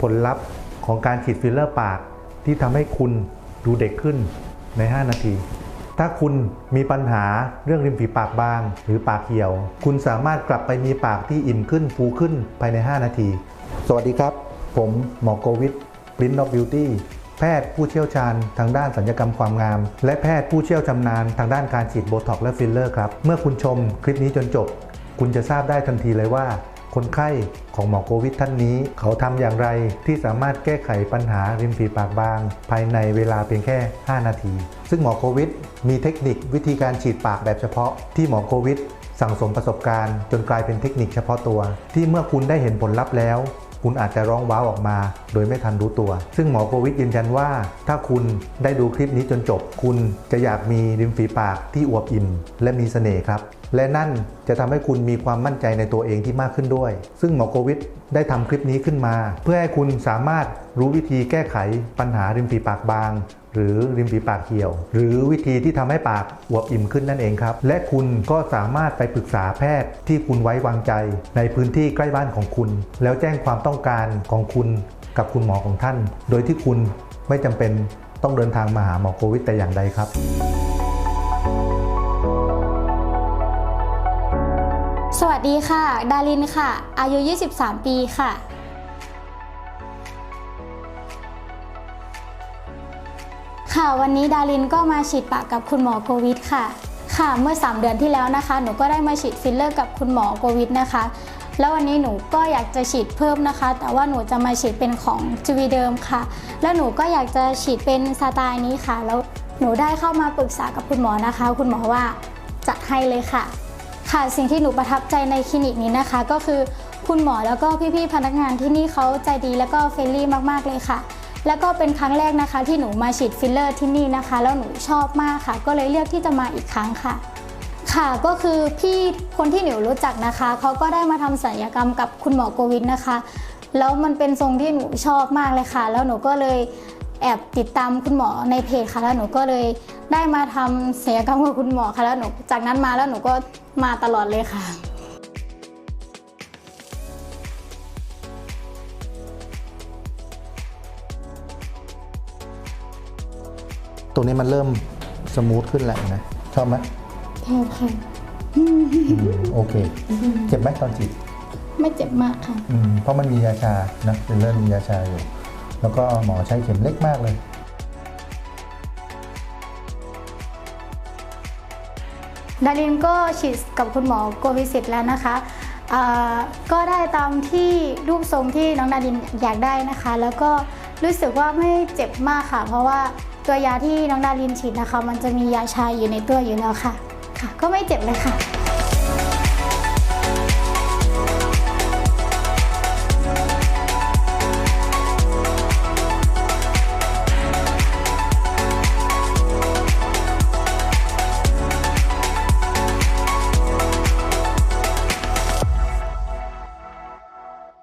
ผลลัพธ์ของการฉีดฟิลเลอร์ปากที่ทำให้คุณดูเด็กขึ้นใน 5 นาที ถ้าคุณมีปัญหาเรื่องริมฝีปากบาง หรือปากเหี่ยว คุณสามารถกลับไปมีปากที่อิ่มขึ้นฟูขึ้นภายใน 5 นาที สวัสดีครับ ผมหมอโกวิทปริน of Beauty แพทย์ผู้เชี่ยวชาญทางด้านสัญญกรรมความงาม และแพทย์ผู้เชี่ยวชำนาญทางด้านการฉีดโบท็อกและฟิลเลอร์ครับ เมื่อคุณชมคลิปนี้จนจบ คุณจะทราบได้ทันทีเลยว่า คนไข้ของหมอโควิดท่านนี้ เขาทำอย่างไรที่สามารถแก้ไขปัญหาริมฝีปากบาง ภายในเวลาเพียงแค่ 5 นาที ซึ่งหมอโควิดมีเทคนิควิธีการฉีดปากแบบเฉพาะที่หมอโควิดสั่งสมประสบการณ์ จนกลายเป็นเทคนิคเฉพาะตัว ที่เมื่อคุณได้เห็นผลลัพธ์แล้ว คุณอาจจะร้องว้าวออกมา โดยไม่ทันรู้ตัว ซึ่งหมอโควิดยืนยันว่า ถ้าคุณได้ดูคลิปนี้จนจบ คุณจะอยากมีริมฝีปากที่อวบอิ่ม และมีเสน่ห์ครับ และนั่นจะทำให้คุณมีความมั่นใจในตัวเองที่มากขึ้นด้วย ซึ่งหมอโควิดได้ทำคลิปนี้ขึ้นมา เพื่อให้คุณสามารถรู้วิธีแก้ไขปัญหาริมฝีปากบาง หรือริมฝีปากเหี่ยว หรือวิธีที่ทำให้ปากอวบอิ่มขึ้นนั่นเองครับ และคุณก็สามารถไปปรึกษาแพทย์ที่คุณไว้วางใจ ในพื้นที่ใกล้บ้านของคุณ แล้วแจ้งความต้องการของคุณกับคุณหมอของท่าน โดยที่คุณไม่จำเป็นต้องเดินทางมาหาหมอโควิดแต่อย่างใดครับ สวัสดีค่ะ ดารินค่ะ อายุ 23 ปีค่ะ ค่ะวันนี้ดารินก็มาฉีดปากกับคุณหมอโควิดค่ะ ค่ะเมื่อ 3 เดือนที่แล้วนะคะ หนูก็ได้มาฉีดฟิลเลอร์กับคุณหมอโควิดนะคะ แล้ววันนี้หนูก็อยากจะฉีดเพิ่มนะคะ แต่ว่าหนูจะมาฉีดเป็นของจูวีเดิมค่ะ แล้วหนูก็อยากจะฉีดเป็นสไตล์นี้ค่ะ แล้วหนูได้เข้ามาปรึกษากับคุณหมอนะคะ คุณหมอว่าจัดให้เลยค่ะ ค่ะสิ่งที่หนูประทับใจในคลินิกนี้นะคะ ก็คือคุณหมอแล้วก็พี่ๆพนักงานที่นี่เขาใจดีแล้วก็เฟรนลี่มากๆเลยค่ะ แล้วก็เป็นครั้งแรกนะคะ ที่หนูมาฉีดฟิลเลอร์ที่นี่นะคะ แล้วหนูชอบมากค่ะ ก็เลยเลือกที่จะมาอีกครั้งค่ะ ค่ะก็คือพี่คนที่หนูรู้จักนะคะเขาก็ได้มาทำศัลยกรรมกับคุณหมอโควิดนะคะ แล้วมันเป็นทรงที่หนูชอบมากเลยค่ะ แล้วหนูก็เลยแอบติดตามคุณหมอในเพจค่ะ แล้วหนูก็เลยได้มาทำศัลยกรรมกับคุณหมอค่ะแล้วหนูจากนั้นมาแล้วหนูก็มาตลอดเลยค่ะ ตรงนี้มันเริ่มสมูทขึ้นแล้วนะชอบไหมชอบค่ะอืมโอเค เจ็บไหมตอนฉีดไม่เจ็บมากค่ะ อืมเพราะมันมียาชานะเป็นเริ่มมียาชาอยู่ แล้วก็หมอใช้เข็มเล็กมากเลย ดารินก็ฉีดกับคุณหมอโกวิสิตแล้วนะคะอ่าก็ได้ตามที่รูปทรงที่น้องดารินอยากได้นะคะ แล้วก็รู้สึกว่าไม่เจ็บมากค่ะ เพราะว่า ตัวยาที่น้องดารินฉีดนะคะ มันจะมียาชายอยู่ในตัวอยู่แล้วค่ะ ค่ะ ก็ไม่เจ็บเลยค่ะ